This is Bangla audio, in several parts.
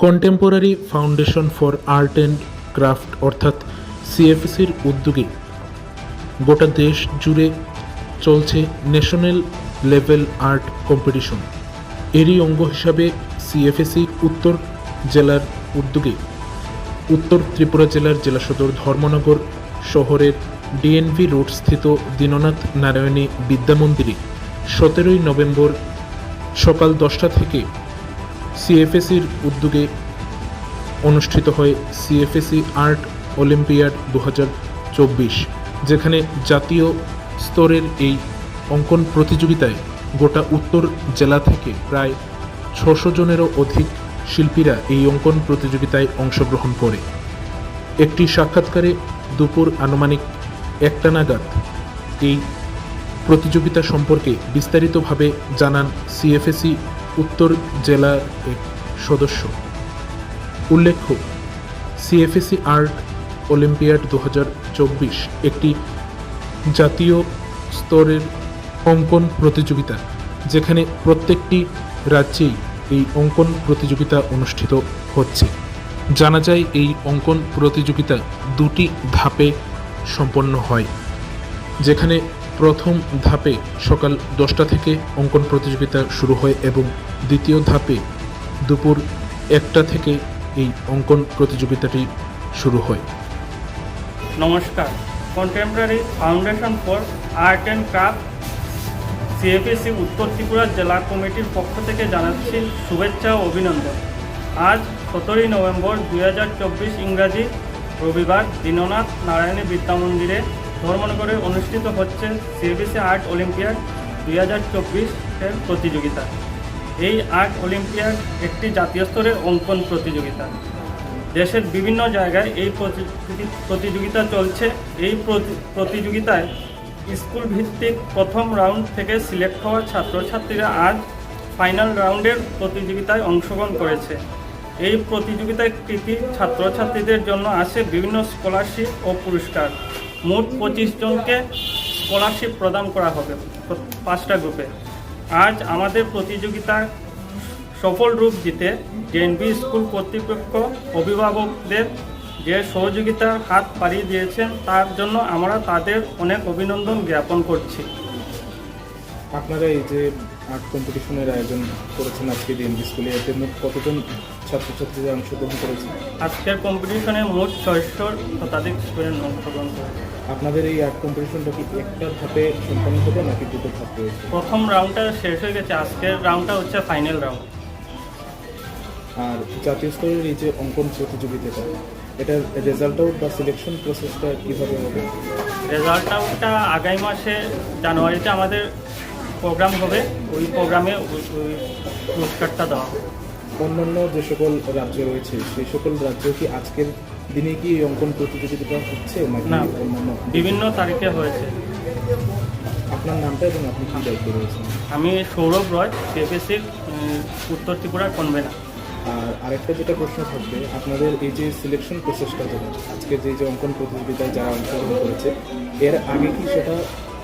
Contemporary foundation for art and craft অর্থাৎ সিএফসির উদ্যোগে গোটা দেশ জুড়ে চলছে ন্যাশনাল লেভেল আর্ট কম্পিটিশন এরই অঙ্গ হিসাবে সিএফএসি উত্তর জেলার উদ্যোগে উত্তর ত্রিপুরা জেলার জেলা সদর ধর্মনগর শহরের ডিএনভি রোড স্থিত দীননাথ নারায়ণী বিদ্যা মন্দিরে সতেরোই নভেম্বর সকাল দশটা থেকে সিএফএসির উদ্যোগে অনুষ্ঠিত হয় সিএফএসি আর্ট অলিম্পিয়াড দু হাজার চব্বিশ, যেখানে জাতীয় স্তরের এই অঙ্কন প্রতিযোগিতায় গোটা উত্তর জেলা থেকে প্রায় ছশো জনেরও অধিক শিল্পীরা এই অঙ্কন প্রতিযোগিতায় অংশগ্রহণ করে। একটি সাক্ষাৎকারে দুপুর আনুমানিক একটা নাগাদ এই প্রতিযোগিতা সম্পর্কে বিস্তারিতভাবে জানান সিএফএসি উত্তর জেলার এক সদস্য। উল্লেখ্য সিএফএসি আর্ট অলিম্পিয়াড দু হাজার চব্বিশ একটি জাতীয় স্তরের অঙ্কন প্রতিযোগিতা, যেখানে প্রত্যেকটি রাজ্যেই এই অঙ্কন প্রতিযোগিতা অনুষ্ঠিত হচ্ছে। জানা যায়, এই অঙ্কন প্রতিযোগিতা দুটি ধাপে সম্পন্ন হয়, যেখানে প্রথম ধাপে সকাল দশটা থেকে অঙ্কন প্রতিযোগিতা শুরু হয় এবং দ্বিতীয় ধাপে দুপুর একটা থেকে এই অঙ্কন প্রতিযোগিতাটি শুরু হয়। নমস্কার। Contemporary foundation for art and craft CFAC উত্তর ত্রিপুরা জেলা কমিটির পক্ষ থেকে জানাচ্ছি শুভেচ্ছা ও অভিনন্দন। আজ সতেরোই নভেম্বর দুই হাজার চব্বিশ ইংরাজি রবিবার দীননাথ নারায়ণী বিদ্যা মন্দিরে ধর্মনগরে অনুষ্ঠিত হচ্ছে সিএফএসি আর্ট অলিম্পিয়াড দুই হাজার চব্বিশের প্রতিযোগিতা। এই আর্ট অলিম্পিয়াড একটি জাতীয় স্তরের অঙ্কন প্রতিযোগিতা। দেশের বিভিন্ন জায়গায় এই প্রতি- প্রতিযোগিতা চলছে। এই প্রতিযোগিতায় স্কুল ভিত্তিক প্রথম রাউন্ড থেকে সিলেক্ট হওয়া ছাত্রছাত্রীরা আজ ফাইনাল রাউন্ডের প্রতিযোগিতায় অংশগ্রহণ করেছে। এই প্রতিযোগিতায় কৃতি ছাত্রছাত্রীদের জন্য আসে বিভিন্ন স্কলারশিপ ও পুরস্কার। মোট পঁচিশ জনকে স্কলারশিপ প্রদান করা হবে। পাঁচটা গ্রুপে। আজ আমাদের প্রতিযোগিতা সফল রূপ দিতে জেএনবি স্কুল কর্তৃপক্ষ অভিভাবকদের যে সহযোগিতার হাত পাড়িয়ে দিয়েছেন, তার জন্য আমরা তাদের অনেক অভিনন্দন জ্ঞাপন করছি। আপনারা এই যে আর্ট কম্পিটিশনের আয়োজন করেছেন আজকে ডিএনবি স্কুলে এতে মোট কতজন ছাত্রছাত্রীরা অংশগ্রহণ করেছে? আজকের কম্পিটিশনে মোট ছয়শোর শতাধিক স্টুডেন্ট অংশগ্রহণ করেছে। আপনাদের এই আর্ট কম্পিটিশনটা কি একটা ধাপে সম্পন্ন হবে নাকি দুটো ধাপ রয়েছে? প্রথম রাউন্ডটা শেষ হয়ে গেছে আজকের রাউন্ডটা হচ্ছে ফাইনাল রাউন্ড আর জাতীয় স্তরের এই যে অঙ্কন প্রতিযোগিতাটা এটার রেজাল্ট আউট বা সিলেকশন প্রসেসটা কীভাবে হবে? রেজাল্ট আউটটা আগামী মাসে জানুয়ারিতে আমাদের প্রোগ্রাম হবে ওই প্রোগ্রামে ওই পুরস্কারটা দেওয়া হবে। অন্যান্য যে সকল রাজ্য রয়েছে সেই সকল রাজ্য কি আজকের দিনে কি এই অঙ্কন প্রতিযোগিতাটা হচ্ছে না। অন্যান্য বিভিন্ন তারিখে হয়েছে। আপনার নামটা এবং আপনি কী দায়িত্ব রয়েছেন? আমি সৌরভ রয় সিএফএসির উত্তর ত্রিপুরার কনভেনার। আর আরেকটা যেটা প্রশ্ন থাকবে আপনাদের এই যে সিলেকশন প্রসেসটা যেটা আজকে যে যে অঙ্কন প্রতিযোগিতায় যারা অংশগ্রহণ করেছে এর আগে কি সেটা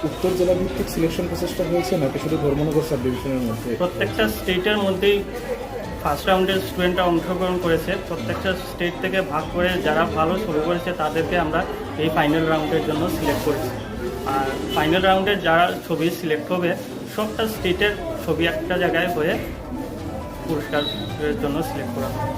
উত্তর জেলা ভিত্তিক সিলেকশন প্রসেসটা হয়েছে নাকি শুধু ধর্মনগর সাব ডিভিশনের মধ্যে? প্রত্যেকটা স্টেটের মধ্যেই ফার্স্ট রাউন্ডের স্টুডেন্টরা অংশগ্রহণ করেছে। প্রত্যেকটা স্টেট থেকে ভাগ করে যারা ভালো ছবি করেছে, তাদেরকে আমরা এই ফাইনাল রাউন্ডের জন্য সিলেক্ট করেছি। আর ফাইনাল রাউন্ডে যারা ছবি সিলেক্ট হবে সবটা স্টেটের ছবি একটা জায়গায় হয়ে পুরস্কারের জন্য সিলেক্ট করা হবে।